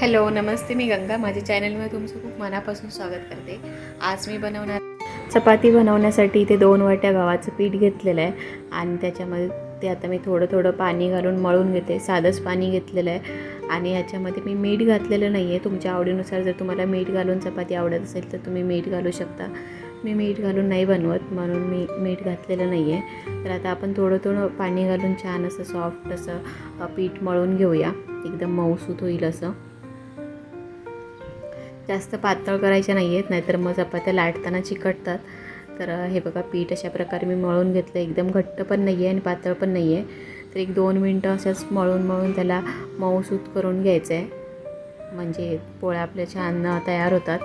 Hello नमस्ते मी गंगा. माझ्या चॅनलमध्ये तुमचं खूप मनापासून स्वागत करते. आज मी बनवणार चपाती बनवण्यासाठी इथे दोन वाट्या गव्हाचं पीठ घेतलेलं आहे आणि त्याच्यामध्ये ते आता मी थोडं थोडं पाणी घालून मळून घेते. साधंच पाणी घेतलेलं आहे आणि ह्याच्यामध्ये मी मीठ घातलेलं नाही आहे तुमच्या आवडीनुसार जर तुम्हाला मीठ घालून चपाती आवडत असेल तर तुम्ही मीठ घालू शकता. मी मीठ घालून नाही बनवत म्हणून मी मीठ घातलेलं नाही आहे तर आता आपण थोडं थोडं पाणी घालून छान असं सॉफ्ट असं पीठ मळून घेऊया. एकदम मऊसूत होईल असं. जास्त पातळ करायच्या नाही आहेत नाहीतर मग चपात्या लाटताना चिकटतात. तर हे बघा पीठ अशा प्रकारे मी मळून घेतलं एकदम घट्ट पण नाही आहे आणि पातळ पण नाही आहे तर एक दोन मिनटं असंच मळून मळून त्याला मऊसूत करून घ्यायचं आहे म्हणजे पोळ्या आपल्या छान तयार होतात.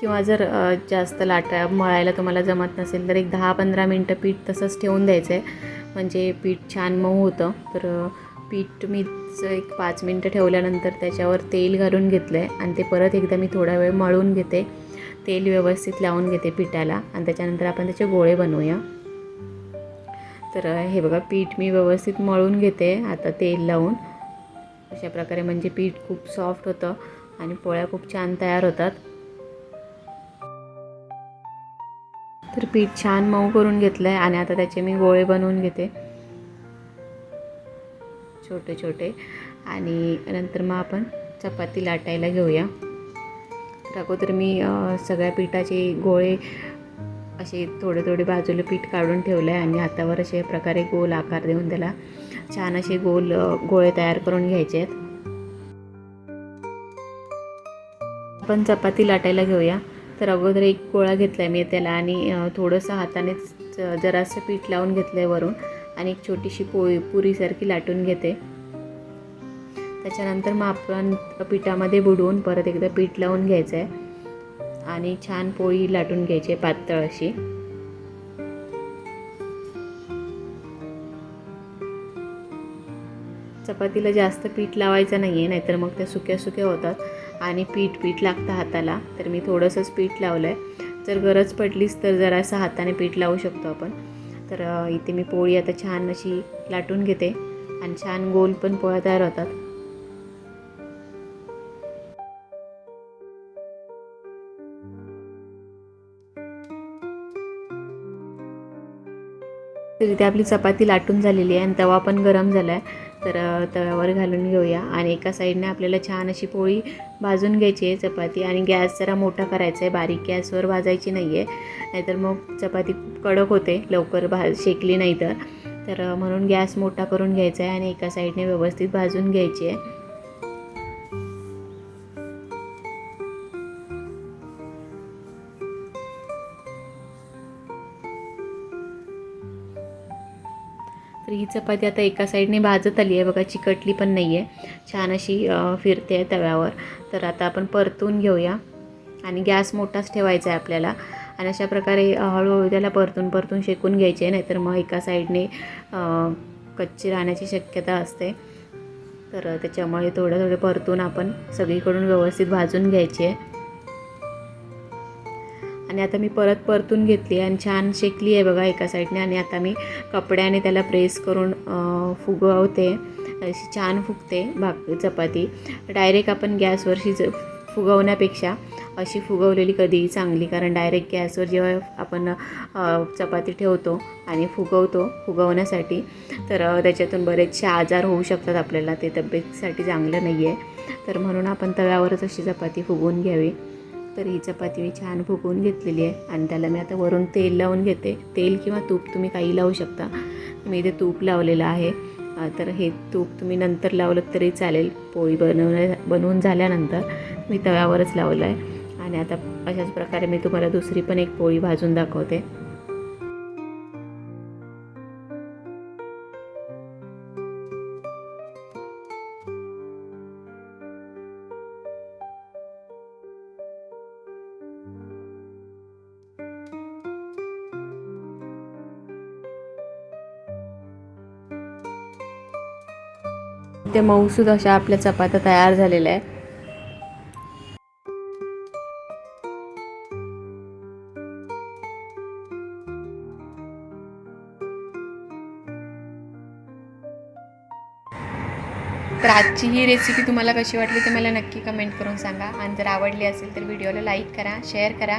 किंवा जर जास्त लाटा मळायला तुम्हाला जमत नसेल तर एक दहा पंधरा मिनटं पीठ तसंच ठेवून द्यायचं आहे म्हणजे पीठ छान मऊ होतं. तर पीठ मी एक पाच मिनटं ठेवल्यानंतर त्याच्यावर तेल घालून घेतलं आहे आणि ते परत एकदा मी थोडा वेळ मळून घेते. तेल व्यवस्थित लावून घेते पिठाला. आणि त्याच्यानंतर आपण त्याचे गोळे बनवूया. तर हे बघा पीठ मी व्यवस्थित मळून घेते आता तेल लावून. अशा प्रकारे म्हणजे पीठ खूप सॉफ्ट होतं. आणि पोळ्या खूप छान तयार होतात. तर पीठ छान मऊ करून घेतलं आहे आणि आता त्याचे मी गोळे बनवून घेते. छोटे छोटे. आणि नंतर मग आपण चपाती लाटायला घेऊया. तर अगोदर मी सगळ्या पिठाचे गोळे असे थोडे थोडे बाजूला पीठ काढून ठेवलं आहे आणि हातावर असे प्रकारे गोल आकार देऊन त्याला छान असे गोल गोळे तयार करून घ्यायचे आहेत. आपण चपाती लाटायला घेऊया. तर अगोदर एक गोळा घेतला आहे मी त्याला आणि थोडंसं हातानेच जरासं पीठ लावून घेतलं आहे वरून आणि एक छोटीशी पोळी पुरीसारखी लाटून घेते. त्याच्यानंतर मग आपण पिठामध्ये बुडवून परत एकदा पीठ लावून घ्यायचं आहे आणि छान पोळी लाटून घ्यायची आहे पातळ अशी. चपातीला जास्त पीठ लावायचं नाही आहे नाहीतर मग त्या सुक्या सुक्या होतात. आणि पीठ पीठ लागतं हाताला. तर मी थोडंसंच पीठ लावलं आहे जर गरज पडलीच तर जरासं हाताने पीठ लावू शकतो आपण. तर इथे मी पोळी आता छान अशी लाटून घेते. आणि छान गोल पण पोळ्या तयार होतात. तर इथे आपली चपाती लाटून झालेली आहे आणि तवा पण गरम झाला आहे तर तव्यावर घालून घेऊया आणि एका साईडने आपल्याला छान अशी पोळी भाजून घ्यायची आहे चपाती आणि गॅस जरा मोठा करायचा आहे बारीक गॅसवर भाजायची नाही आहे नाहीतर मग चपाती खूप कडक होते लवकर भा शेकली नाही तर. तर म्हणून गॅस मोठा करून घ्यायचा आहे आणि एका साईडने व्यवस्थित भाजून घ्यायची आहे. तर ही चपाती आता एका साईडने भाजत आली आहे. बघा चिकटली पण नाही आहे छान अशी फिरते आहे तव्यावर. तर आता आपण परतून घेऊया. आणि गॅस मोठाच ठेवायचा आहे आपल्याला. आणि अशा प्रकारे हळूहळू त्याला परतून परतून शेकून घ्यायचे. आहे नाहीतर मग एका साईडने कच्ची राहण्याची शक्यता असते. तर त्याच्यामुळे थोडं थोडं परतून आपण सगळीकडून व्यवस्थित भाजून घ्यायची. आहे आणि आता मी परत परतून घेतली आणि छान शेकली आहे बघा एका साईडने. आणि आता मी कपड्याने त्याला प्रेस करून फुगवते. अशी छान फुगते भाक चपाती. डायरेक्ट आपण गॅसवर शिज फुगवण्यापेक्षा अशी फुगवलेली कधीही चांगली. कारण डायरेक्ट गॅसवर जेव्हा आपण चपाती ठेवतो आणि फुगवतो फुगवण्यासाठी तर त्याच्यातून बरेचसे आजार होऊ शकतात आपल्याला. ते तब्येतीसाठी चांगलं नाही आहे तर म्हणून आपण तव्यावरच अशी चपाती फुगवून घ्यावी. तर ही चपाती मी छान फुगवून घेतलेली आहे. आणि त्याला मी आता वरून तेल लावून घेते. तेल किंवा तूप तुम्ही काही लावू शकता. मी इथे तूप लावलेलं आहे. तर हे तूप तुम्ही नंतर लावलं तरी चालेल. पोळी बनवण्या बनवून झाल्यानंतर मी तव्यावरच लावलं आहे. आणि आता अशाच प्रकारे मी तुम्हाला दुसरी पण एक पोळी भाजून दाखवते. ते मऊसूद अशा आपल्या चपात्या तयार झालेल्या आहेत. तर आजची ही रेसिपी तुम्हाला कशी वाटली ते मला नक्की कमेंट करून सांगा. आणि जर आवडली असेल तर व्हिडिओला लाईक करा शेअर करा.